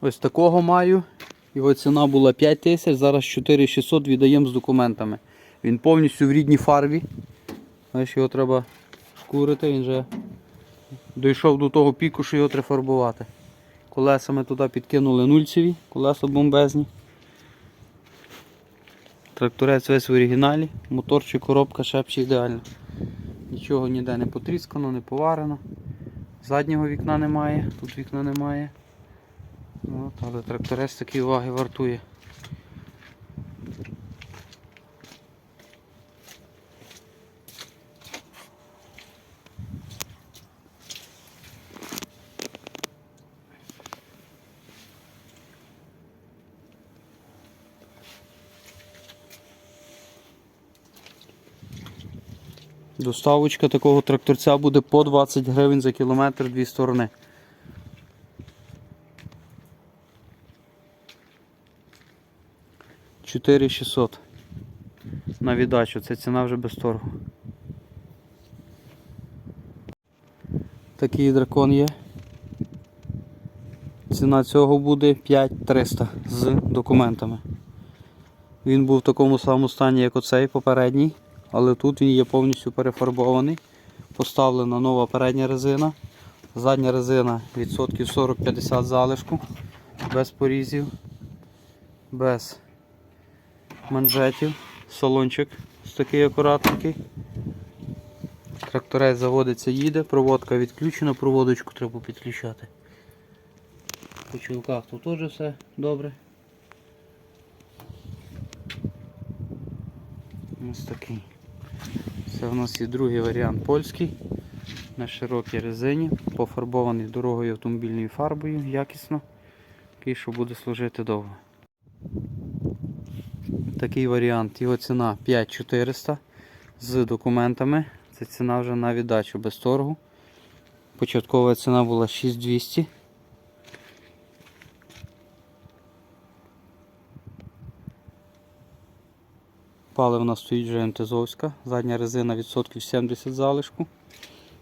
Ось такого маю. Його ціна була 5 тисяч, зараз 4600 віддаємо з документами. Він повністю в рідній фарбі. Знаєш, його треба шкурити, він вже дійшов до того піку, що його треба фарбувати. Колеса ми туди підкинули нульцеві, колеса бомбезні. Тракторець весь в оригіналі, моторчик, коробка, шепче ідеально. Нічого ніде не потріскано, не поварено. Заднього вікна немає, тут вікна немає. От, але тракторець такої уваги вартує. Доставочка такого тракторця буде по 20 гривень за кілометр дві сторони. Чотири 600 на віддачу. Це ціна вже без торгу. Такий дракон є. Ціна цього буде 5300 з документами. Він був в такому самому стані, як оцей попередній, але тут він є повністю перефарбований. Поставлена нова передня резина. Задня резина відсотків 40-50 залишку, без порізів, без манжетів, салончик ось такий акуратненький. Тракторець заводиться, їде, проводка відключена, проводочку треба підключати. По чулках тут теж все добре. Ось такий. Це у нас є другий варіант польський. На широкій резині, пофарбований дорогою автомобільною фарбою, якісно. Такий, що буде служити довго. Такий варіант, його ціна 5400 з документами. Це ціна вже на віддачу без торгу. Початкова ціна була 6200. Паливна стоїть вже МТЗовська, задня резина відсотків 70 залишку.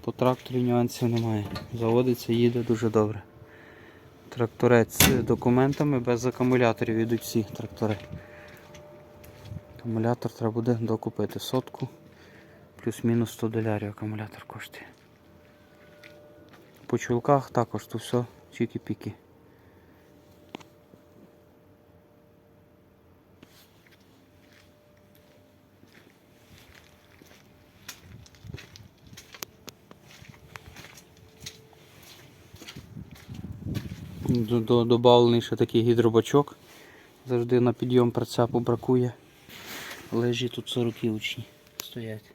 По тракторі нюансів немає. Заводиться, їде дуже добре. Тракторець з документами без акумуляторів йдуть всі трактори. Акумулятор треба буде докупити сотку. Плюс-мінус 100 долярів акумулятор коштує. По чулках також тут все до- Добавлений ще такий гідробачок. Завжди на підйом прицепу бракує. Лежі тут 40 учні стоять.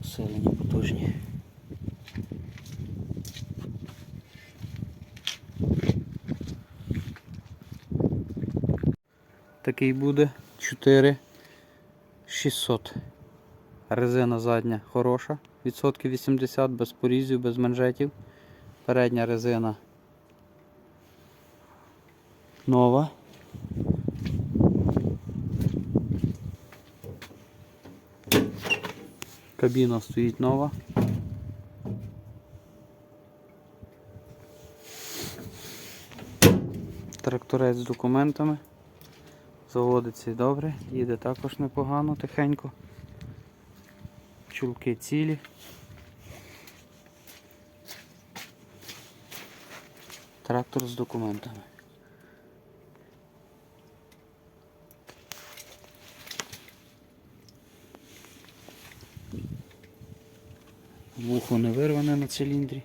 Усилені потужні. Такий буде 4 600. Резина задня хороша, відсотків 80, без порізів, без манжетів. Передня резина нова. Кабіна стоїть нова. Тракторець з документами. Заводиться добре, їде також непогано, тихенько. Чулки цілі. Трактор з документами. Вухо не вирване на циліндрі.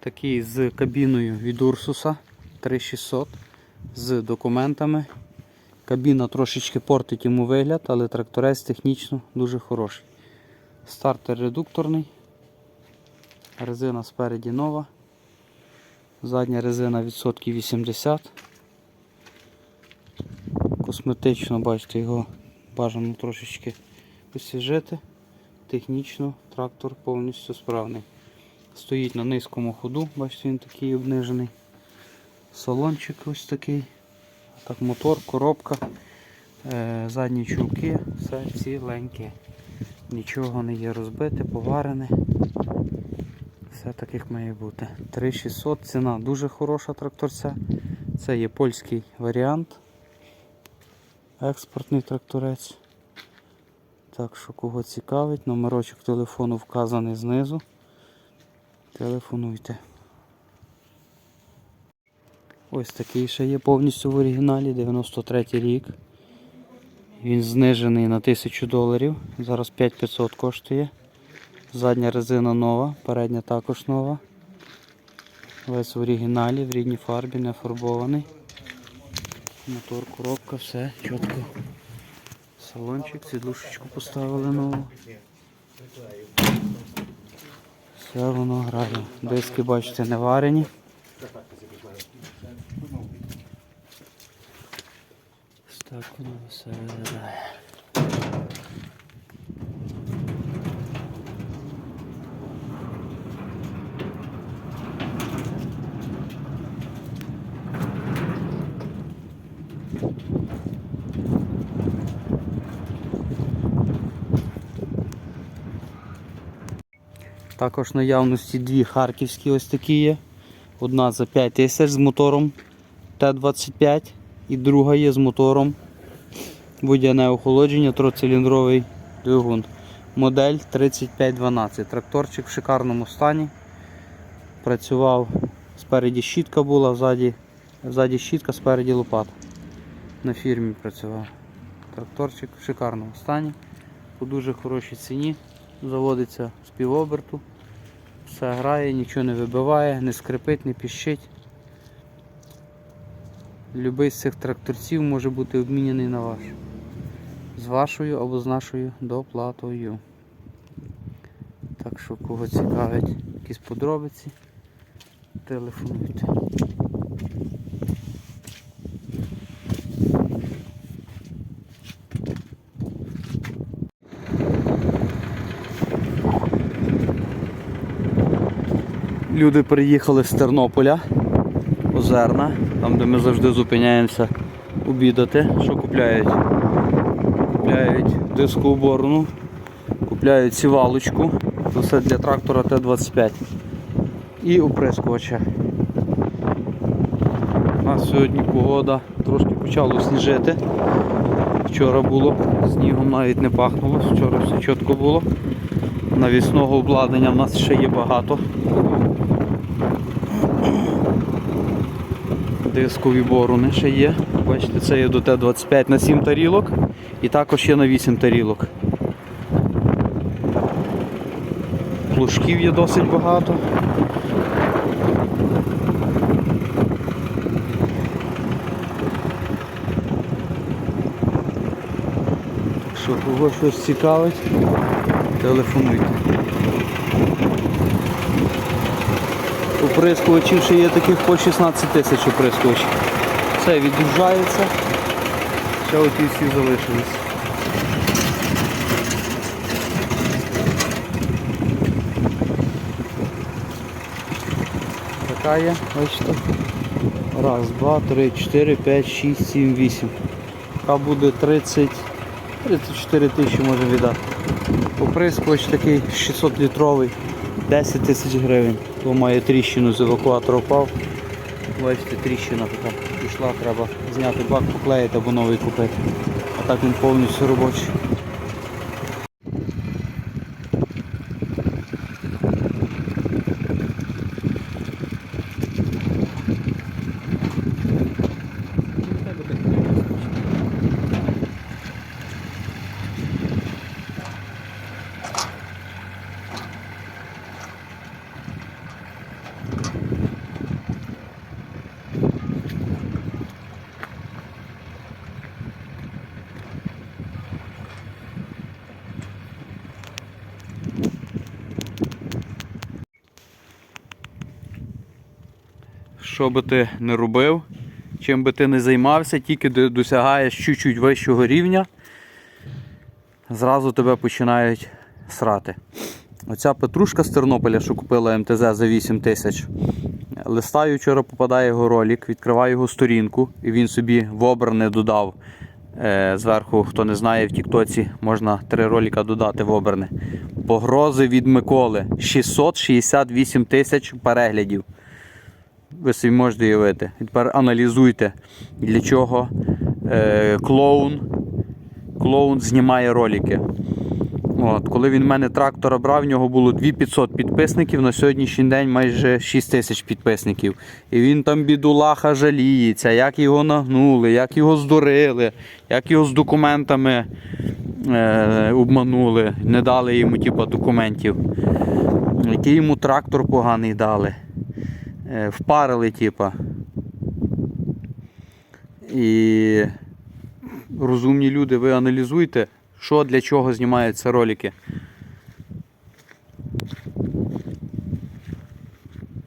Такий з кабіною від Урсуса 3600 з документами. Кабіна трошечки портить йому вигляд, але тракторець технічно дуже хороший. Стартер редукторний. Резина спереді нова. Задня резина відсотків 80. Косметично, бачите, його бажано трошечки освіжити. Технічно трактор повністю справний. Стоїть на низькому ходу, бачите, він такий обнижений. Салончик ось такий. Так, мотор, коробка, е, задні чулки, все ціленьке. Нічого не є розбите, поварене. Все так як має бути. 3600 ціна дуже хороша тракторця. Це є польський варіант. Експортний тракторець. Так що кого цікавить, номерочок телефону вказаний знизу. Телефонуйте. Ось такий ще є повністю в оригіналі, 93 рік. Він знижений на 1000 доларів. Зараз 5500 коштує. Задня резина нова, передня також нова. Весь в оригіналі, в рідній фарбі, не фарбований. Мотор, коробка, все чітко. Салончик, сідлушечку поставили нову. Все воно грає. Диски, бачите, не варені. Ось так воно все виглядає. Також наявності дві харківські ось такі є. Одна за 5 тисяч з мотором Т-25 і друга є з мотором водяне охолодження, троциліндровий двигун. Модель 3512. Тракторчик в шикарному стані. Працював спереді щітка була, ззаді, ззаді щітка, спереді лопата. На фірмі працював. Тракторчик в шикарному стані. По дуже хорошій ціні. Заводиться з півоберту. Все грає, нічого не вибиває, не скрипить, не піщить. Любий з цих тракторців може бути обміняний на ваш. З вашою або з нашою доплатою. Так що кого цікавить якісь подробиці, телефонуйте. Люди приїхали з Тернополя, Озерна, там де ми завжди зупиняємося обідати. Що купляють? Купляють дискоуборну, купляють сівалочку, це для трактора Т-25 і оприскувача. У нас сьогодні погода трошки почало сніжити. Вчора було, снігом навіть не пахнуло, вчора все чітко було. Навісного обладнання в нас ще є багато. Дискові борони ще є. Бачите, це є до Т-25 на 7 тарілок і також є на 8 тарілок. Плужків є досить багато. Що, кого щось цікавить, телефонуйте. Оприскувачів ще є таких по 16 тисяч оприскувачів. Це відгружається. Ще оті всі залишились. Така є, бачите. Раз, два, три, чотири, п'ять, шість, сім, вісім. Така буде 30, 34 тисячі може віддати. Оприскувач такий 600 літровий. 10 тисяч гривень. То має тріщину з евакуатора впав. Бачите, тріщина така пішла, треба зняти бак, поклеїти або новий купити. А так він повністю робочий. Що би ти не робив, чим би ти не займався, тільки досягаєш чуть-чуть вищого рівня, зразу тебе починають срати. Оця петрушка з Тернополя, що купила МТЗ за 8 тисяч. Листаю, вчора попадає його ролик, відкриваю його сторінку, і він собі в обране додав. Е, зверху, хто не знає, в Тіктоці можна три ролика додати в обране. Погрози від Миколи. 668 тисяч переглядів. Ви собі можете уявити. І Тепер аналізуйте, для чого е, клоун, клоун знімає ролики. От, коли він в мене трактора брав, в нього було 2500 підписників, на сьогоднішній день майже 6 тисяч підписників. І він там бідулаха жаліється, як його нагнули, як його здурили, як його з документами е, обманули, не дали йому типу, документів. Який йому трактор поганий дали. Е, впарили, типа. І розумні люди, ви аналізуйте, що для чого знімаються ролики.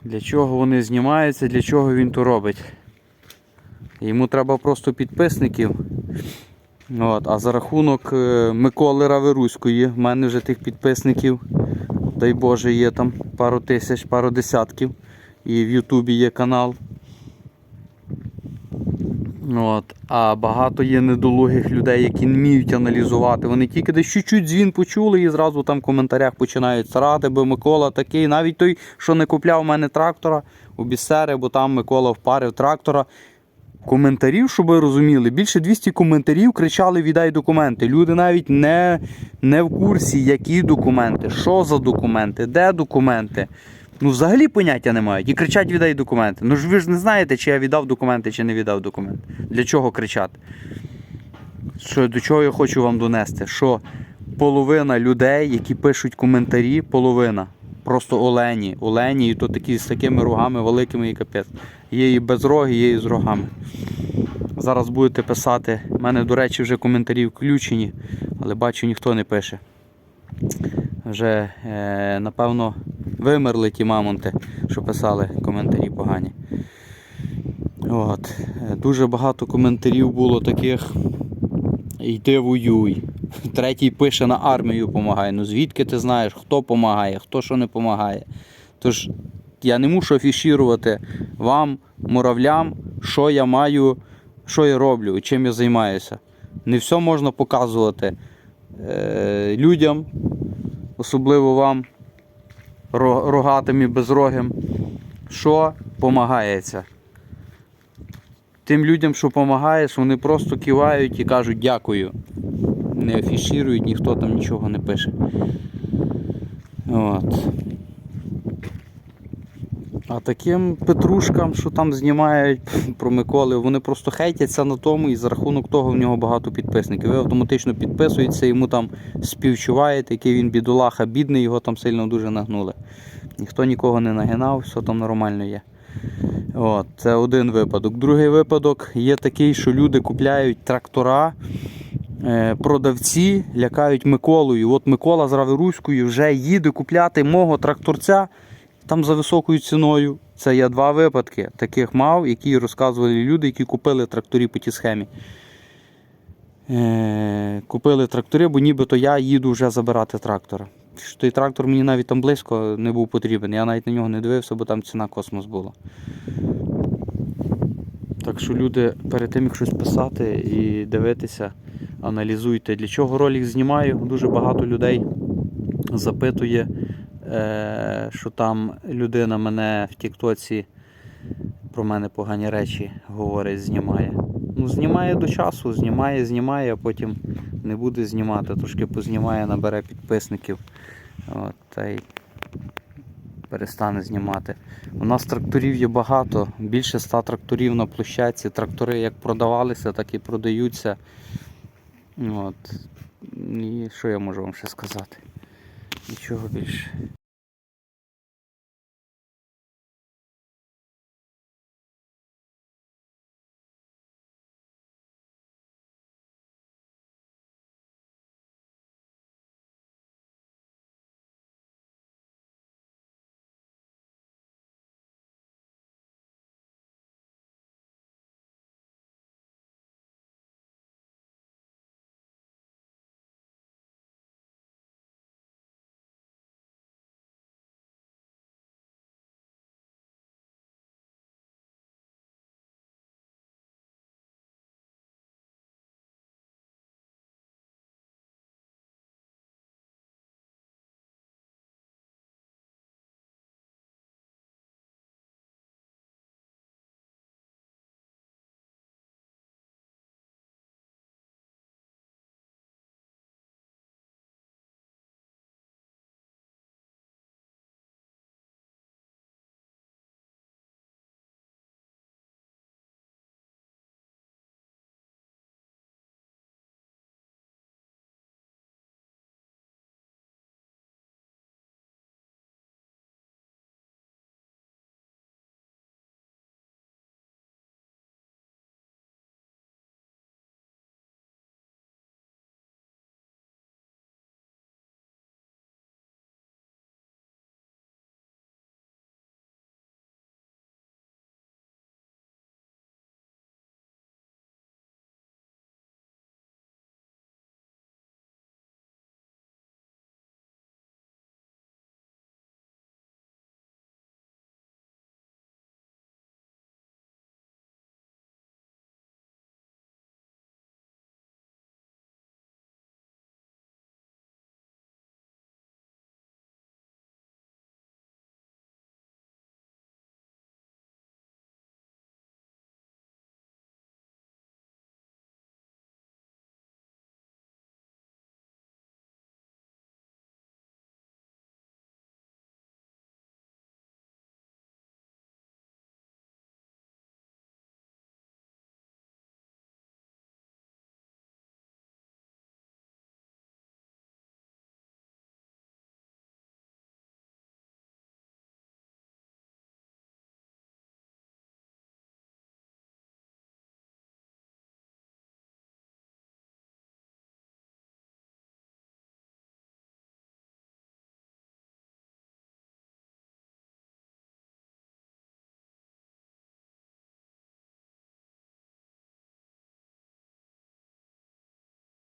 Для чого вони знімаються, для чого він то робить. Йому треба просто підписників. От, а за рахунок е, Миколи Раверуської, в мене вже тих підписників, дай Боже, є там пару тисяч, пару десятків. І в Ютубі є канал. От. А багато є недолугих людей, які не вміють аналізувати. Вони тільки десь чуть-чуть дзвін почули і зразу там в коментарях починають срати, бо Микола такий. Навіть той, що не купляв у мене трактора у бісери, бо там Микола впарив трактора. Коментарів, щоб ви розуміли, більше 200 коментарів кричали віддай документи. Люди навіть не, не в курсі, які документи, що за документи, де документи. Ну, взагалі поняття не мають. І кричать віддай документи. Ну ж ви ж не знаєте, чи я віддав документи, чи не віддав документи. Для чого кричати? Що, до чого я хочу вам донести? Що половина людей, які пишуть коментарі, половина. Просто олені. Олені, і то такі з такими рогами великими і капець. Є і без роги, є і з рогами. Зараз будете писати. У мене, до речі, вже коментарі включені, але бачу, ніхто не пише. Вже, е, напевно, вимерли ті мамонти, що писали коментарі погані. От. Дуже багато коментарів було таких. Йди воюй. Третій пише на армію помагає. Ну звідки ти знаєш, хто помагає, хто що не допомагає. Тож я не мушу афішувати вам, муравлям, що я маю, що я роблю і чим я займаюся. Не все можна показувати е, людям, особливо вам, рогатим і безрогим, що помагається. Тим людям, що допомагаєш, вони просто кивають і кажуть дякую. Не афішірують, ніхто там нічого не пише. От. А таким петрушкам, що там знімають про Миколи, вони просто хейтяться на тому і за рахунок того в нього багато підписників. Ви автоматично підписуєтеся, йому там співчуваєте, який він бідолаха, бідний, його там сильно дуже нагнули. Ніхто нікого не нагинав, все там нормально є. От, це один випадок. Другий випадок є такий, що люди купляють трактора, е, продавці лякають Миколою. От Микола з Раверуською вже їде купляти мого тракторця там за високою ціною. Це я два випадки таких мав, які розказували люди, які купили тракторі по тій схемі. Е, купили трактори, бо нібито я їду вже забирати трактора. Той трактор мені навіть там близько не був потрібен. Я навіть на нього не дивився, бо там ціна космос була. Так що люди перед тим, як щось писати і дивитися, аналізуйте, для чого ролик знімаю. Дуже багато людей запитує, що там людина мене в Тіктоці про мене погані речі говорить, знімає. Ну, знімає до часу, знімає, знімає, а потім не буде знімати. Трошки познімає, набере підписників. От, та й перестане знімати. У нас тракторів є багато, більше ста тракторів на площадці. Трактори як продавалися, так і продаються. От. І що я можу вам ще сказати? Нічого більше.